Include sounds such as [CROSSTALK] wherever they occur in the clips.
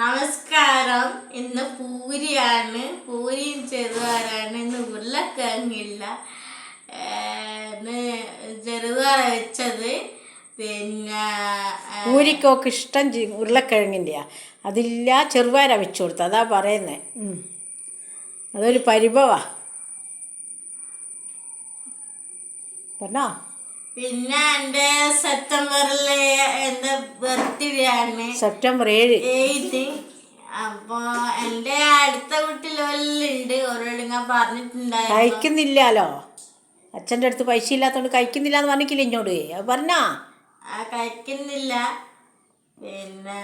നമസ്കാരം. ഇന്ന് പൂരിയാണ്. പൂരിയും ചെറുതാരാണ് ഇന്ന് ഉരുളക്കിഴങ്ങില്ല. ഇന്ന് ചെറുതാറ വെച്ചത്. പിന്നെ പൂരിക്കൊക്കെ ഇഷ്ടം ഉരുളക്കിഴങ്ങിന്റെയാ അതില്ല ചെറുപാര വെച്ചു കൊടുത്ത അതാ പറയുന്നത് അതൊരു പരിഭവാ. പറഞ്ഞോ? പിന്നെ എന്റെ സെപ്റ്റംബറിലെ എന്റെ ബർത്ത്ഡേ ആണ്. സെപ്റ്റംബർ ഏഴ്. ഏഴ്. അപ്പൊ എന്റെ അടുത്ത വീട്ടിലെല്ലാം ഓരോട് ഞാൻ പറഞ്ഞിട്ടുണ്ടായി കഴിക്കുന്നില്ലല്ലോ. അച്ഛന്റെ അടുത്ത് പൈസ ഇല്ലാത്തതുകൊണ്ട് കഴിക്കുന്നില്ല എന്ന് പറഞ്ഞിട്ടില്ല ഇങ്ങോട്ട് പറഞ്ഞാ. ആ കഴിക്കുന്നില്ല. പിന്നെ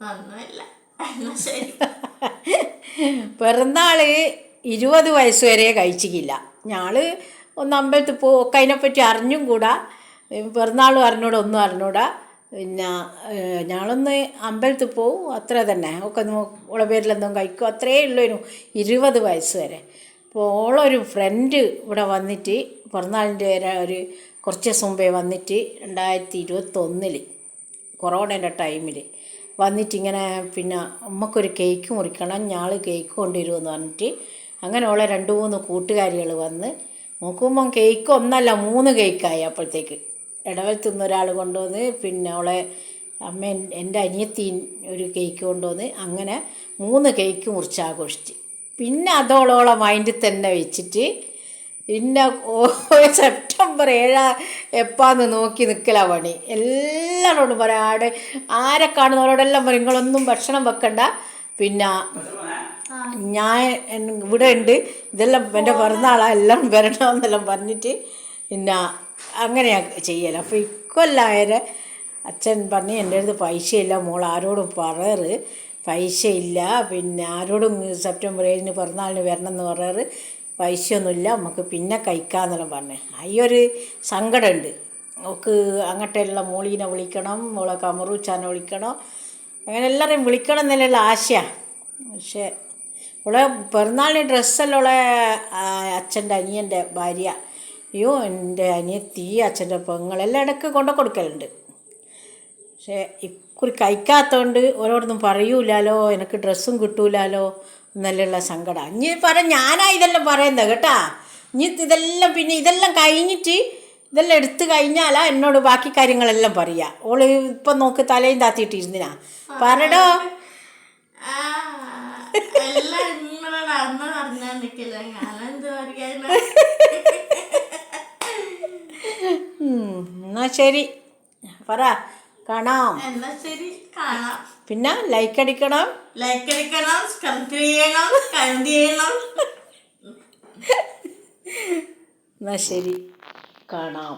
ഒന്നുമില്ല. ശരി. [LAUGHS] പിറന്നാൾ ഇരുപത് വയസ്സ് വരെ കഴിച്ചിട്ടില്ല ഞാൾ ഒന്ന് അമ്പലത്തിൽ പോകും അതിനെപ്പറ്റി അറിഞ്ഞും കൂടാ. പിറന്നാളും അറിഞ്ഞൂടാ ഒന്നും അറിഞ്ഞൂടാ. പിന്നെ ഞങ്ങളൊന്ന് അമ്പലത്തിൽ പോവും അത്ര തന്നെ. ഒക്കെ ഓളെ പേരിലെന്തും കഴിക്കും. അത്രേ ഉള്ളൊരു ഇരുപത് വയസ്സ് വരെ. അപ്പോൾ ഓളൊരു ഫ്രണ്ട് ഇവിടെ വന്നിട്ട് പിറന്നാളിന്റെ വരെ ഒരു കുറച്ച് ദിവസം മുമ്പേ വന്നിട്ട് രണ്ടായിരത്തി ഇരുപത്തൊന്നിൽ കൊറോണേന്റെ ടൈമിൽ വന്നിട്ട് ഇങ്ങനെ പിന്നെ അമ്മക്കൊരു കേക്ക് മുറിക്കണം ഞാൾ കേക്ക് കൊണ്ടുവരുമെന്ന് പറഞ്ഞിട്ട് അങ്ങനെ ഉള്ള രണ്ട് മൂന്ന് കൂട്ടുകാരികൾ വന്ന് നോക്കുമ്പം കേക്ക് ഒന്നല്ല മൂന്ന് കേക്കായി അപ്പോഴത്തേക്ക്. ഇടവൽ തിന്നൊരാൾ കൊണ്ടുവന്ന് പിന്നെ അവളെ അമ്മ എന്റെ അനിയത്തി ഒരു കേക്ക് കൊണ്ടുവന്ന് അങ്ങനെ മൂന്ന് കേക്ക് മുറിച്ച് ആഘോഷിച്ച് പിന്നെ അതോളോളം മൈൻഡിൽ തന്നെ വെച്ചിട്ട് പിന്നെ സെപ്റ്റംബർ ഏഴാ എപ്പാന്ന് നോക്കി നിൽക്കല പണി. എല്ലാവരോടും പറയാം ആടെ ആരെ കാണുന്നവരോടെല്ലാം പറയും നിങ്ങളൊന്നും ഭക്ഷണം വെക്കണ്ട. പിന്നെ ഞാൻ ഇവിടെ ഉണ്ട്. ഇതെല്ലാം എന്റെ പിറന്നാളാ എല്ലാം വരണമെന്നെല്ലാം പറഞ്ഞിട്ട് പിന്നെ അങ്ങനെയാ ചെയ്യല. അപ്പോൾ ഇക്കൊല്ലായരെ അച്ഛൻ പറഞ്ഞ് എന്റെ അടുത്ത് പൈസയില്ല മോൾ ആരോടും പറയറ്. പൈസയില്ല പിന്നെ ആരോടും സെപ്റ്റംബർ ഏഴിന് പിറന്നാളിന് വരണം എന്ന് പറയാറ്. പൈസയൊന്നുമില്ല നമുക്ക് പിന്നെ കഴിക്കാമെന്നെല്ലാം പറഞ്ഞു. അയ്യൊരു സങ്കടമുണ്ട്. നമുക്ക് അങ്ങോട്ടെല്ലാം മോളീനെ വിളിക്കണം മോളെ കമറൂച്ചാനെ വിളിക്കണം. അങ്ങനെ എല്ലാവരെയും വിളിക്കണം എന്നുള്ള ആശയാണ് പക്ഷേ അവളെ പിറന്നാളിന് ഡ്രസ്സെല്ലാം ഓളെ അച്ഛന്റെ അനിയന്റെ ഭാര്യ. അയ്യോ എന്റെ അനിയത്തി അച്ഛന്റെ പെങ്ങളെല്ലാം ഇടയ്ക്ക് കൊണ്ടു കൊടുക്കലുണ്ട്. പക്ഷേ ഇക്കുറി കഴിക്കാത്തതുകൊണ്ട് ഓരോടൊന്നും പറയൂലാലോ എനിക്ക് ഡ്രസ്സും കിട്ടൂലാലോ എന്നെല്ലാം സങ്കടം. ഇനി പറ ഞാനാ ഇതെല്ലാം പറയുന്നത് കേട്ടാ. ഇനി ഇതെല്ലാം പിന്നെ ഇതെല്ലാം കഴിഞ്ഞിട്ട് ഇതെല്ലാം എടുത്തു കഴിഞ്ഞാലാ എന്നോട് ബാക്കി കാര്യങ്ങളെല്ലാം പറയാ. ഓൾ ഇപ്പം നോക്ക് തലയും താത്തിയിട്ടിരുന്നിനാ പറടോ. ആ. എല്ലാം നിങ്ങളോട് അന്ന് പറഞ്ഞാൽ നിൽക്കില്ല ഞാനെന്ത് പറയാനാ ഉം, എന്നാ ശരി. പറ കാണാം. എന്നാ ശരി കാണാം. പിന്നെ ലൈക്ക് അടിക്കണം. ലൈക്ക് അടിക്കണം സബ്സ്ക്രൈബ് ചെയ്യണം കമന്റ് ചെയ്യണം. എന്നാ ശരി കാണാം.